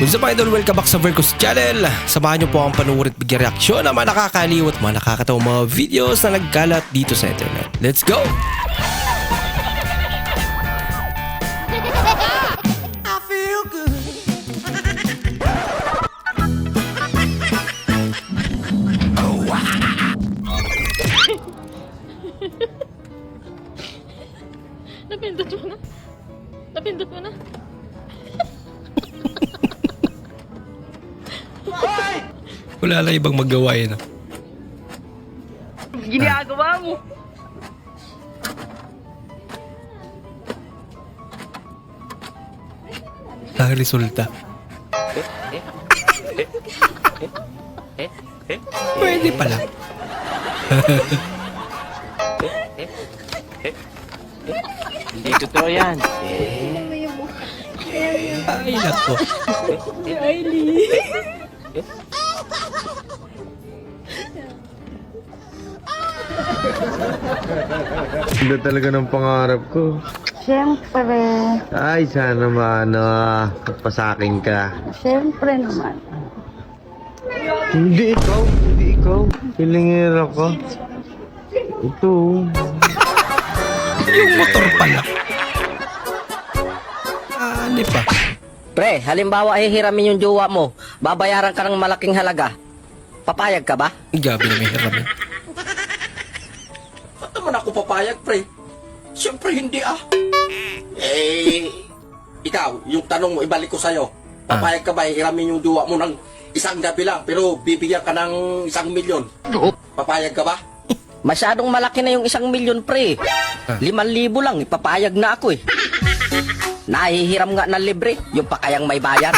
What's up idol? Welcome back sa Vercos Channel. Samahan niyo po ang panuwid at bigyan reaksyon ng mga nakakaliw at mga nakakatawang mga videos na nagkalat dito sa internet. Let's go! Wala lang ibang magawa yun. ah. Ginagawa mo. Ang resulta. Pwede pala. Hindi totoo yan. Ay, nako. Ganda talaga ng pangarap ko. Siyempre, Ay, sana maano, pasakin ka. siyempre naman. Hindi ikaw, hindi ikaw. Pilingin ako. Ito. Yung motor pala. Ano pa? Pre, halimbawa hihiramin yung jowa mo, babayaran ka ng malaking halaga. Papayag ka ba? Gabi na may hiramin. Naman ako papayag, pre? Siyempre hindi ah. Eh, ikaw, yung tanong mo, ibalik ko sa'yo. Papayag ka ba, hiramin yung duwa mo ng isang gabi lang, pero bibigyan ka ng isang milyon? Papayag ka ba? Masyadong malaki na yung isang milyon, pre. Liman libo lang, ipapayag na ako eh. Nahihiram nga ng libre, yung pa kayang may bayan.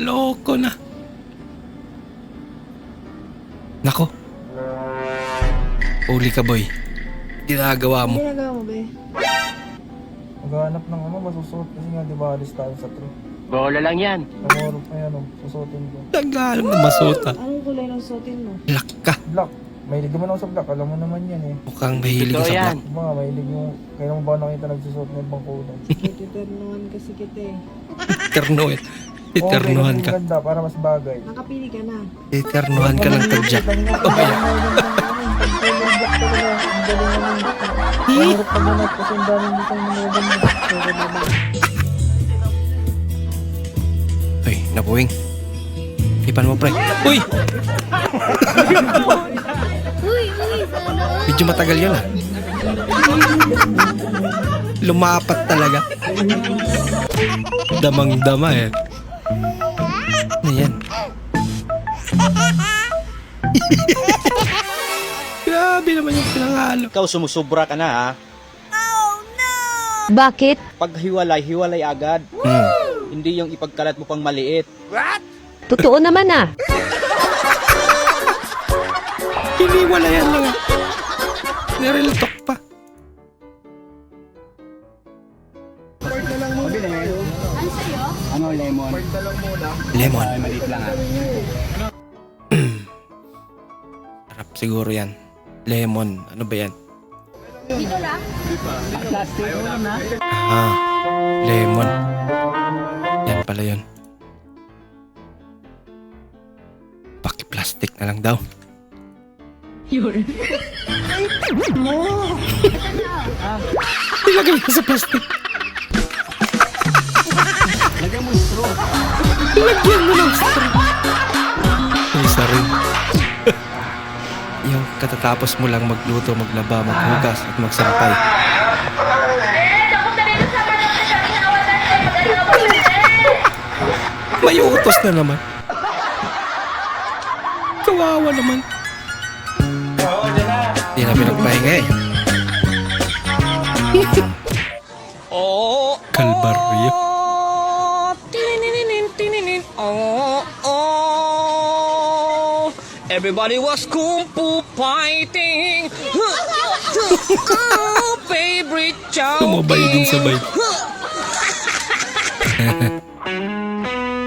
Loko na. Nako. Uli ka boy. Ginagawa mo. Maghanap ng ano, masusuot kasi nga, di ba, alis tayo sa trip. Bola lang yan. Tomorrow pa yan, oh, susuotin ko. Nagalang na masuta. Anong kulay ng suotin mo? Black ka. Black. Mahilig naman ako sa black, alam mo naman yan eh. Mukhang mahilig ka Totoo sa yan. black. Mga mahilig yung, kaya mo ba nakita nagsusuot ng ibang kulay? Titernuhan kasi kita eh. Ternuhan. Iternuhan ka. Ganda, para mas bagay. Nakapili ka na. Iternuhan ka ng tadyak. Oh, ganda. Pero naman, Uy, napuwing. Ipan mo pre. Uy! Medyo matagal yun ah. Lumapat talaga. Damang-dama eh. Ano yan? Grabe naman yung pinangalo. Ikaw sumusubra ka na ha. Bakit? Pag hiwalay, hiwalay agad. Hmm. Hindi yung ipagkalat mo pang maliit. Totoo naman ah. Hiniwala yan lang ah. Nireltok Ano, lemon? Lemon. maliit lang ha. Sarap siguro yan. Lemon. Ano ba yan? Ah, lemon. Yan pala yun. Paki-plastic na lang daw. Ilagay mo sa plastic. Lagyan mo ng straw. May isa rin. Yung katatapos mo lang magluto, maglaba, maghugas at magsampay. May utos na naman. Kawawa naman. Hindi na pinagpahinga eh. Everybody was kung fu fighting. Oh, favorite chow. Tumabay din sabay.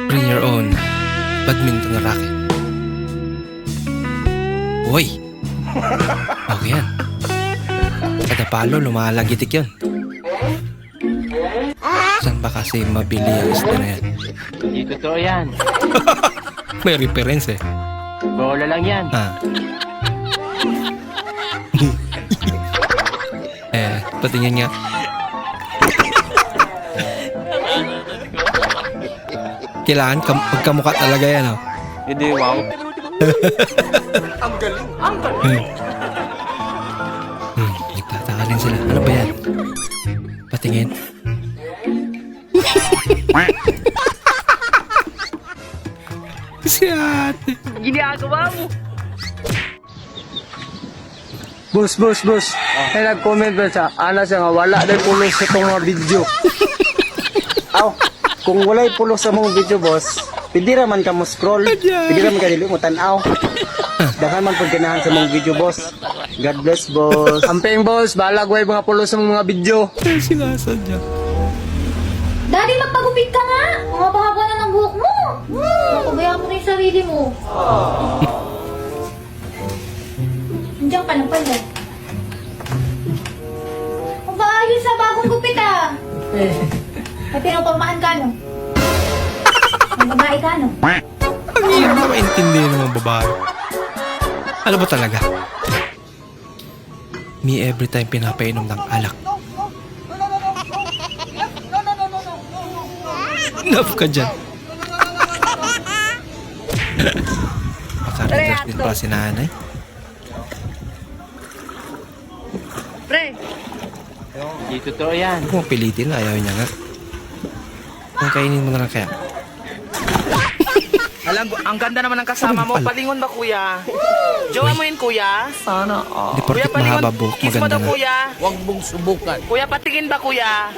Bring your own badminton racket. Uy! Okay yan. Kada palo, lumalagitik yun. Saan Baka kasi mabili ang isda na yan. Hindi totoo yan. May reference eh. Bola lang yan. Ah. eh, patingin nga. Kailangan kam magkamukha talaga yan, oh. Hindi, wow. Hmm. Hmm, nagtataka rin sila. Ano ba yan? Patingin. Ate. Boss, boss, boss. Ay, nag-comment ba sa ana siya nga wala dahil pulos sa itong mga video. Aw, kung wala'y pulos sa mga video, boss, pwede raman ka mo scroll. Pwede raman ka dili mo tanaw. Dahan man pag ganahan sa mga video, boss. God bless, boss. Amping, boss. Bahala ko ay mga pulos sa mga video. Eh, sinasadya. Daddy, magpagupit ka nga! Ang haba na ng buhok mo! Napabayaan mo na yung sarili mo. Diyan ka na pala. Ang sa bagong gupit ah! Ay, pinapamahan ka no? Ang babae ka no? Ang hirap na maintindihan ng mga babae. Ano ba talaga? Me every time pinapainom ng alak. Enough ka dyan. Makaregas din pala si nanay. Hindi totoo yan. Huwag mong pilitin, ayaw niya nga. Ang kainin mo na lang kaya. Alam, ang ganda naman ng kasama mo. Palingon ba, kuya? Jowa mo yun, kuya? Sana, Hindi porkit mahaba buhok, Kiss mo maganda daw, kuya. Huwag mong subukan. Kuya, patingin ba, kuya?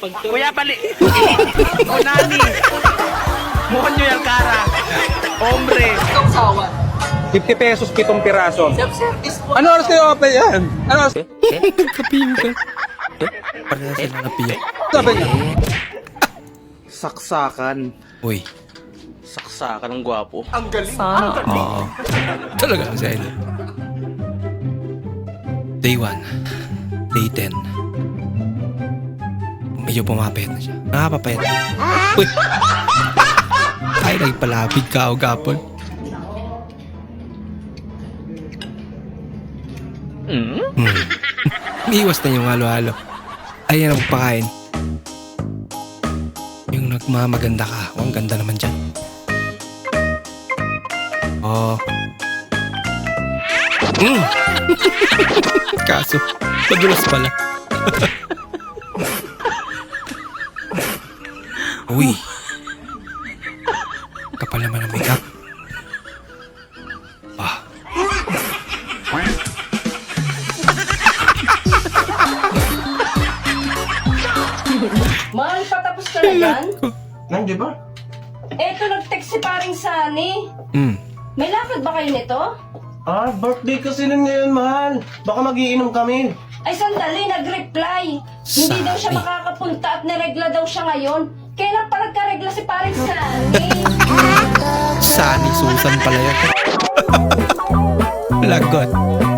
Kuya, pali... o, nani. Muhon nyo yung kara. Hombre. 50 pesos, pitong piraso. Ano oras kayo open yan? Ano oras? Kapiyo ka. Parang sila napiyo. Sabi niya. Saksakan. Uy. Saksakan ng gwapo. Oo. Talaga Idol. Day 1. Day 10. Medyo pumapayat na siya. Nakapapayat. Uy! Ay, nagpalapig ka o gapon. Hmm? Hmm. Iwas na yung halo-halo. Ayan ang pakain. Yung nagmamaganda ka. Oh, ang ganda naman dyan. Oh. Mm. Kaso, madulas pala. Uy. Kapal naman ang makeup. Ah. Mahal, patapos ka na yan? Nandiyo ba? Eto, nag-text si paring Sunny. Mm. May lakad ba kayo nito? Ah, birthday kasi nun ngayon, mahal. Baka magiinom kami. Ay, sandali, nag-reply. Hindi daw siya makakapunta at naregla daw siya ngayon. Kailan pa nagkaregla si paring Sunny? Sunny Susan pala yun. Lagot.